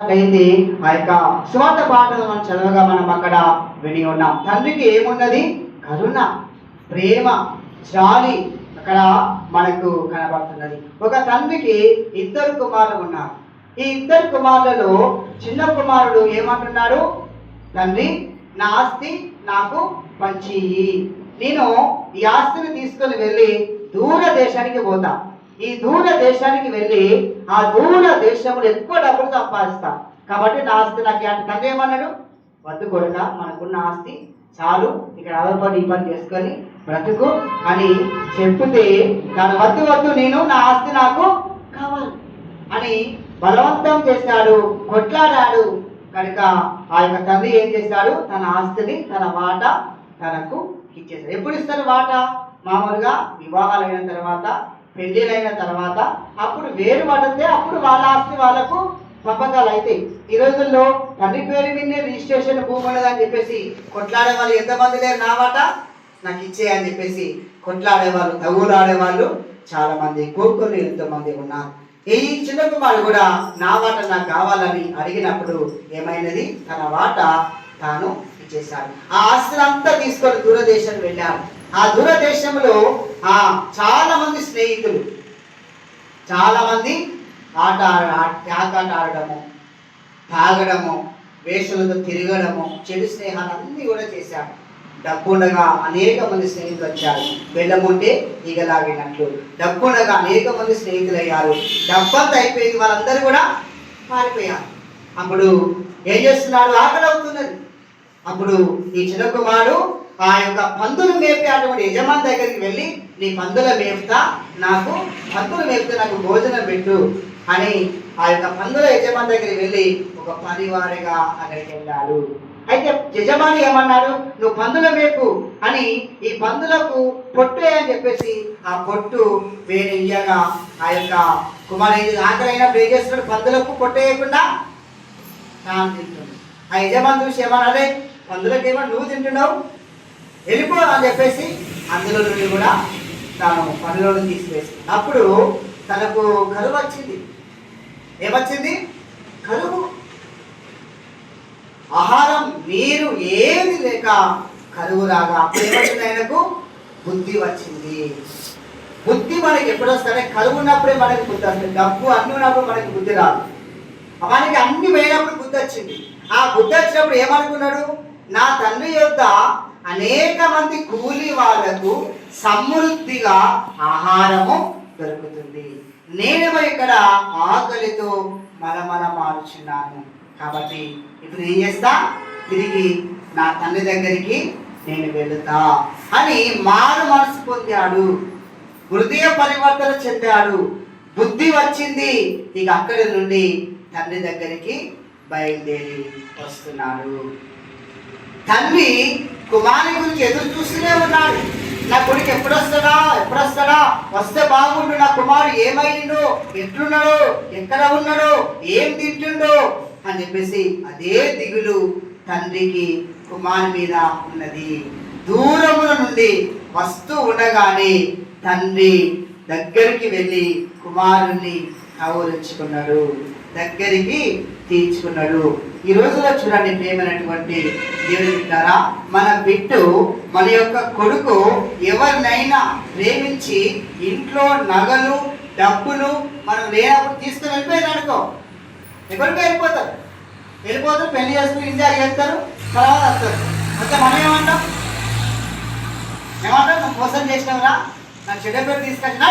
అయితే ఆ యొక్క స్వాత పాటలు మనం చదవగా మనం అక్కడ విని ఉన్నాం. తండ్రికి ఏమున్నది? కరుణ ప్రేమ జాలి అక్కడ మనకు కనబడుతున్నది. ఒక తండ్రికి ఇద్దరు కుమారులు ఉన్నారు. ఈ ఇద్దరు కుమారులలో చిన్న కుమారుడు ఏమంటున్నాడు? తండ్రి నా ఆస్తి నాకు పంచి నేను ఈ ఆస్తిని తీసుకొని వెళ్ళి దూర దేశానికి పోతా. ఈ దూర దేశానికి వెళ్ళి ఆ దూర దేశంలో ఎక్కువ డబ్బులు సంపాదిస్తా. కాబట్టి నా ఆస్తి నాకు అంటే తండ్రి ఏమన్నాడు వద్దు కొడుక మనకున్న ఆస్తి చాలు. ఇక్కడ అదో ఈ పని చేసుకొని బ్రతుకు. అని చెప్తే తను వద్దు వద్దు నేను నా ఆస్తి నాకు కావాలి అని బలవంతం చేశాడు కొట్లాడాడు. కనుక ఆ యొక్క తండ్రి ఏం చేశాడు? తన ఆస్తిని తన వాట తనకు ఇచ్చేశాడు. ఎప్పుడు ఇస్తారు వాట? మామూలుగా వివాహాలైన తర్వాత పెళ్ళిళ్ళైన తర్వాత అప్పుడు వేరు పడితే అప్పుడు వాళ్ళ ఆస్తి వాళ్ళకు పంపకాలు అయితే ఈ రోజుల్లో తండ్రి పేరు మీదే రిజిస్ట్రేషన్ భూమి చెప్పేసి కొట్లాడే వాళ్ళు ఎంతమంది లేరు నా వాట నాకు ఇచ్చేయని చెప్పేసి కొట్లాడే వాళ్ళు వాళ్ళు చాలా మంది కోరుకులు ఎంతమంది ఉన్నారు. ఈ చిన్న కుమారుడు కూడా నా వాట నాకు కావాలని అడిగినప్పుడు ఏమైనది? తన వాట తాను ఇచ్చేశాడు. ఆ ఆస్తిని అంతా తీసుకొని దూరదేశం వెళ్ళాడు. ఆ దూరదేశంలో ఆ చాలా మంది స్నేహితులు చాలా మంది ఆట ఆట ఆట ఆడడము తాగడము వేషలతో తిరగడము చెడు స్నేహాలన్నీ కూడా చేశాడు డబ్బుండగా అనేక మంది స్నేహితులు వచ్చారు. వెళ్ళముంటే ఈగలాగినట్లు. డబ్బుండగా అనేక మంది స్నేహితులు అయ్యారు డబ్బంతా అయిపోయింది. వాళ్ళందరూ కూడా పారిపోయారు. అప్పుడు ఏం చేస్తున్నాడు ఆకలి అవుతున్నది అప్పుడు ఈ చిన్న కుమారుడు ఆ యొక్క పందులు మేపే అటువంటి యజమాని దగ్గరికి వెళ్ళి నీ పందుల మేపుతా నాకు పందులు మేపుతా నాకు భోజనం పెట్టు అని ఆ యొక్క పందుల యజమాని దగ్గరికి వెళ్ళి ఒక పనివారిగా అక్కడికి వెళ్ళాడు. అయితే యజమాని ఏమన్నాడు నువ్వు పందుల మేపు అని ఈ పందులకు పొట్టు అని చెప్పేసి ఆ పొట్టు వేరే ఇయ్యగా ఆ యొక్క కుమారు ఆకలి అయినప్పుడు ఏం చేస్తున్నాడు పందులకు పొట్టు వేయకుండా తాను తింటుంది ఆ యజమాని చూసి ఏమన్నాడే ఏమన్నా నువ్వు తింటున్నావు వెళ్ళిపోవాలని అని చెప్పేసి అందులో నుండి కూడా తాను పనిలో తీసివేసింది అప్పుడు తనకు కరువు వచ్చింది. ఏమొచ్చింది? కరువు. ఆహారం నీరు ఏది లేక కరువు రాగా అప్పుడు ఏమొచ్చింది ఆయనకు? బుద్ధి వచ్చింది. బుద్ధి మనకి ఎప్పుడు వస్తాడే కరువు ఉన్నప్పుడే మనకి బుద్ధి వస్తుంది. డబ్బు అన్ని ఉన్నప్పుడు మనకి బుద్ధి రాదు. మనకి అన్ని పోయినప్పుడు బుద్ధి వచ్చింది. ఆ బుద్ధి వచ్చినప్పుడు ఏమనుకున్నాడు? నా తండ్రి యొక్క అనేక మంది కూలి వాళ్ళకు సమృద్ధిగా ఆహారము దొరుకుతుంది. నేను ఇక్కడ ఆకలితో మలమల మారుచున్నాను. కాబట్టి ఇప్పుడు ఏం చేస్తా? తిరిగి నా తండ్రి దగ్గరికి నేను వెళుతా అని మారు మనసు పొందాడు. హృదయ పరివర్తన చెందాడు. బుద్ధి వచ్చింది. ఇక అక్కడి నుండి తండ్రి దగ్గరికి బయలుదేరి వస్తున్నాడు. తండ్రి కుమారి గురించి ఎదురు చూస్తూనే ఉన్నాడు. నా కొడుకు ఎప్పుడు వస్తాడా ఎప్పుడు వస్తాడా వస్తే బాగుండు నా కుమారు ఏమైందో ఎట్లున్నాడు? ఎక్కడ ఉన్నాడు? ఏం తింటుండో? అని చెప్పేసి అదే దిగులు తండ్రికి కుమారు మీద ఉన్నది. దూరముల నుండి వస్తూ ఉండగానే తండ్రి దగ్గరికి వెళ్ళి కుమారుణ్ణి కౌరించుకున్నాడు దగ్గరికి తీర్చుకున్నాడు. ఈ రోజులో చూడండి ప్రేమైనటువంటి దేవుని బిడ్డారా మన బిడ్డు మన యొక్క కొడుకు ఎవరినైనా ప్రేమించి ఇంట్లో నగలు డబ్బులు మనం లేనప్పుడు తీసుకుని వెళ్ళిపోయారు అనుకో. ఎవరికి వెళ్ళిపోతారు? వెళ్ళిపోతారు పెళ్ళి చేసుకుని ఎంజాయ్ చేస్తారు తర్వాత వస్తారు. అంటే మనం ఏమంటాం? ఏమంటాం? నువ్వు మోసం చేసినవరా? నాకు చెడ్డ పేరు తీసుకొచ్చినా